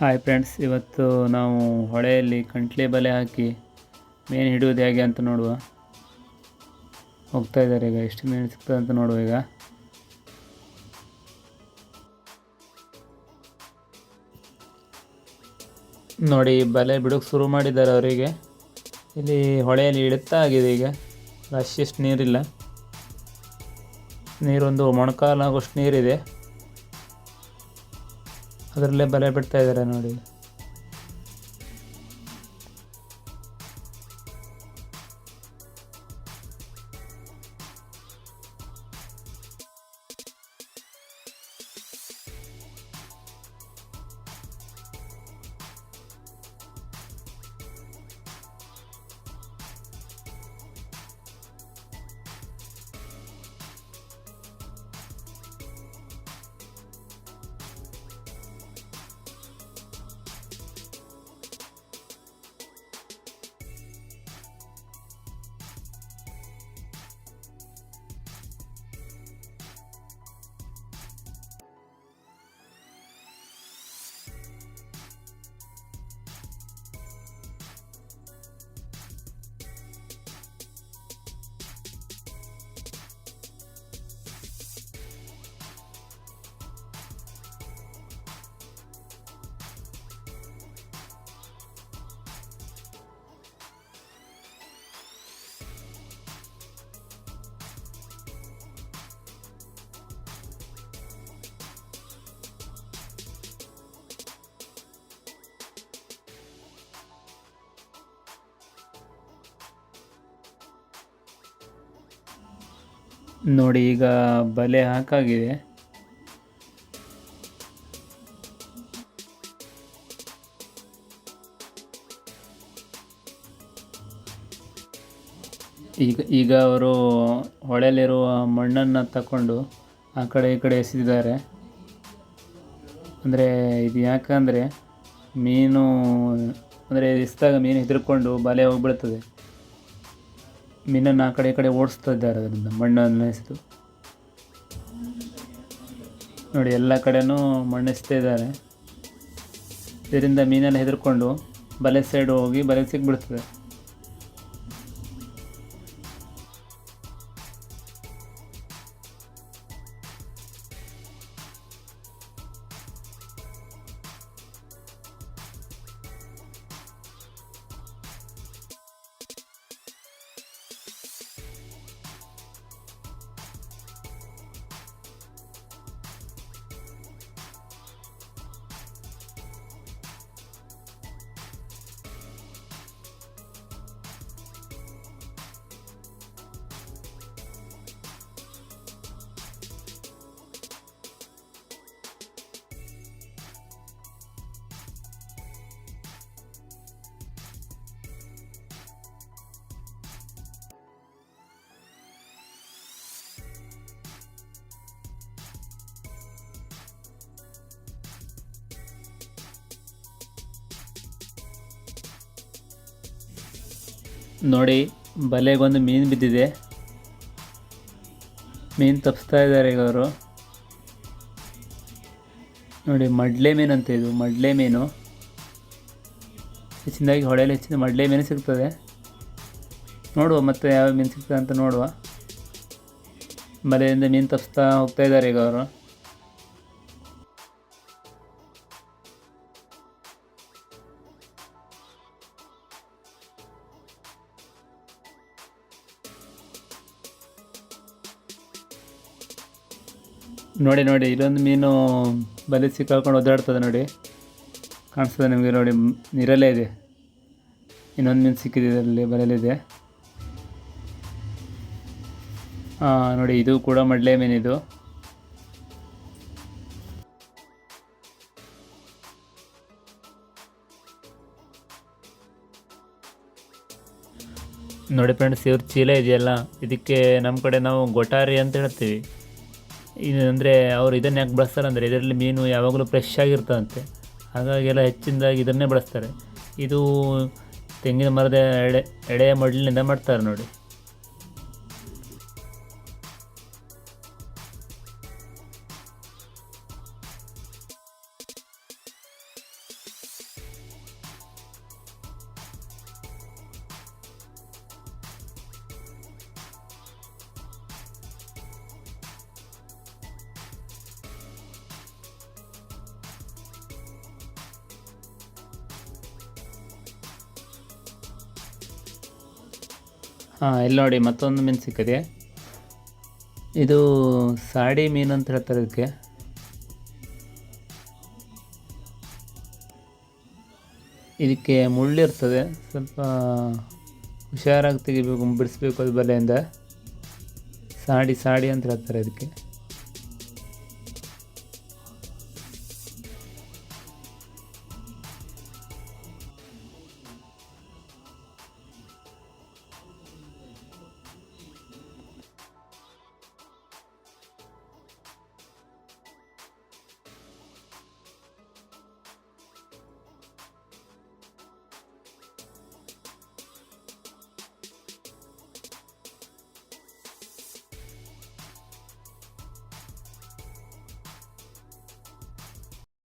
Hi friends ಇವತ್ತು ನಾವು ಹೊಳೆಯಲ್ಲಿ ಕಂಟ್ಲೆ ಬಲೆ ಹಾಕಿ ಮೀನು ಹಿಡಿಯೋದು ಹೇಗೆ ಅಂತ ನೋಡುವ. ಹೋಗ್ತಾ ಇದ್ದಾರೆ ಈಗ, ಎಷ್ಟು ಮೀನು ಸಿಗ್ತದೆ ಅಂತ ನೋಡುವ ಈಗ. ನೋಡಿ, ಬಲೆ ಬಿಡೋಕೆ ಶುರು ಮಾಡಿದ್ದಾರೆ ಅವರಿಗೆ. ಇಲ್ಲಿ ಹೊಳೆಯಲ್ಲಿ ಇಳುತ್ತಾ ಆಗಿದೆ ಈಗ. ಅಷ್ಟಿಷ್ಟು ನೀರಿಲ್ಲ. ನೀರೊಂದು ಮೊಣಕಾಲಾಗೋಷ್ಟು ನೀರಿದೆ. ಅದರಲ್ಲೇ ಬಲೆ ಬಿಡ್ತಾ ಇದ್ದಾರೆ ನೋಡಿ. ನೋಡಿ, ಈಗ ಬಲೆ ಹಾಕಾಗಿದೆ. ಈಗ ಈಗ ಅವರು ಹೊಳೆಯಲ್ಲಿರುವ ಮಣ್ಣನ್ನು ತಗೊಂಡು ಆ ಕಡೆ ಈ ಕಡೆ ಎಸೆದಿದ್ದಾರೆ. ಅಂದರೆ, ಇದು ಯಾಕಂದರೆ ಮೀನು, ಅಂದರೆ ಎಸ್ದಾಗ ಮೀನು ಹೆದರ್ಕೊಂಡು ಬಲೆ ಹೋಗ್ಬಿಡ್ತದೆ. ಮೀನನ್ನು ಆ ಕಡೆ ಈ ಕಡೆ ಓಡಿಸ್ತಾ ಇದ್ದಾರೆ ಅದರಿಂದ ಮಣ್ಣನ್ನು ಎಸೆದು ನೋಡಿ, ಎಲ್ಲ ಕಡೆನೂ ಮಣ್ಣೆಸ್ತಾ ಇದ್ದಾರೆ. ಇದರಿಂದ ಮೀನನ್ನು ಹೆದರ್ಕೊಂಡು ಬಲೆ ಸೈಡ್ ಹೋಗಿ ಬಲೆ ಸಿಕ್ಬಿಡ್ತದೆ ನೋಡಿ, ಬಲೆಗೊಂದು ಮೀನು ಬಿದ್ದಿದೆ. ಮೀನು ತಪ್ಪಿಸ್ತಾ ಇದ್ದಾರೆ ಈಗ ಅವರು ನೋಡಿ, ಮಡ್ಲೆ ಮೀನು ಅಂತ ಇದು, ಮಡ್ಲೆ ಮೀನು. ಹೆಚ್ಚಿನದಾಗಿ ಹೊಳೆಯಲ್ಲಿ ಹೆಚ್ಚಿನ ಮಡ್ಲೆ ಮೀನು ಸಿಗ್ತದೆ. ನೋಡುವ ಮತ್ತೆ ಯಾವ ಮೀನು ಸಿಗ್ತದೆ ಅಂತ ನೋಡುವ. ಬಲೆಯಿಂದ ಮೀನು ತಪ್ಪಿಸ್ತಾ ಹೋಗ್ತಾ ಇದ್ದಾರೆ ಈಗ ಅವರು. ನೋಡಿ ನೋಡಿ ಇಲ್ಲೊಂದು ಮೀನು ಬಲೆ ಸಿಕ್ಕಾಕೊಂಡು ಒದ್ದಾಡ್ತದೆ ನೋಡಿ. ಕಾಣಿಸ್ತದೆ ನಿಮಗೆ ನೋಡಿ, ನೀರಲ್ಲೇ ಇದೆ. ಇನ್ನೊಂದು ಮೀನು ಸಿಕ್ಕಿದೆ ಇದರಲ್ಲಿ ಬಲೆಯಲ್ಲಿದೆ ನೋಡಿ, ಇದು ಕೂಡ ಮಡ್ಲೆ ಮೀನಿದು ನೋಡಿ ಫ್ರೆಂಡ್ಸ್ ಇವ್ರ ಚೀಲ ಇದೆಯಲ್ಲ? ಇದಕ್ಕೆ ನಮ್ಮ ಕಡೆ ನಾವು ಗೊಟಾರಿ ಅಂತ ಹೇಳ್ತೀವಿ. ಇದು ಅಂದರೆ ಅವ್ರು ಇದನ್ನು ಯಾಕೆ ಬಳಸ್ತಾರೆ ಅಂದರೆ ಇದರಲ್ಲಿ ಮೀನು ಯಾವಾಗಲೂ ಫ್ರೆಶ್ ಆಗಿರ್ತದಂತೆ. ಹಾಗಾಗಿ ಎಲ್ಲ ಹೆಚ್ಚಿನದಾಗಿ ಇದನ್ನೇ ಬಳಸ್ತಾರೆ. ಇದು ತೆಂಗಿನ ಮರದ ಎಳೆ ಎಳೆಯ ಮಡ್ಲಿನಿಂದ ಮಾಡ್ತಾರೆ ನೋಡಿ. ಹಾಂ ಇಲ್ಲಿ ನೋಡಿ ಮತ್ತೊಂದು ಮೀನು ಸಿಕ್ಕಿದೆ ಇದು ಸಾಡಿ ಮೀನು ಅಂತ ಹೇಳ್ತಾರೆ ಇದಕ್ಕೆ. ಇದಕ್ಕೆ ಮುಳ್ಳಿರ್ತದೆ ಸ್ವಲ್ಪ ಹುಷಾರಾಗಿ ತೆಗಿಬೇಕು ಬಿಡಿಸ್ಬೇಕು ಅದು ಬಲೆಯಿಂದ. ಸಾಡಿ ಸಾಡಿ ಅಂತ ಹೇಳ್ತಾರೆ ಇದಕ್ಕೆ.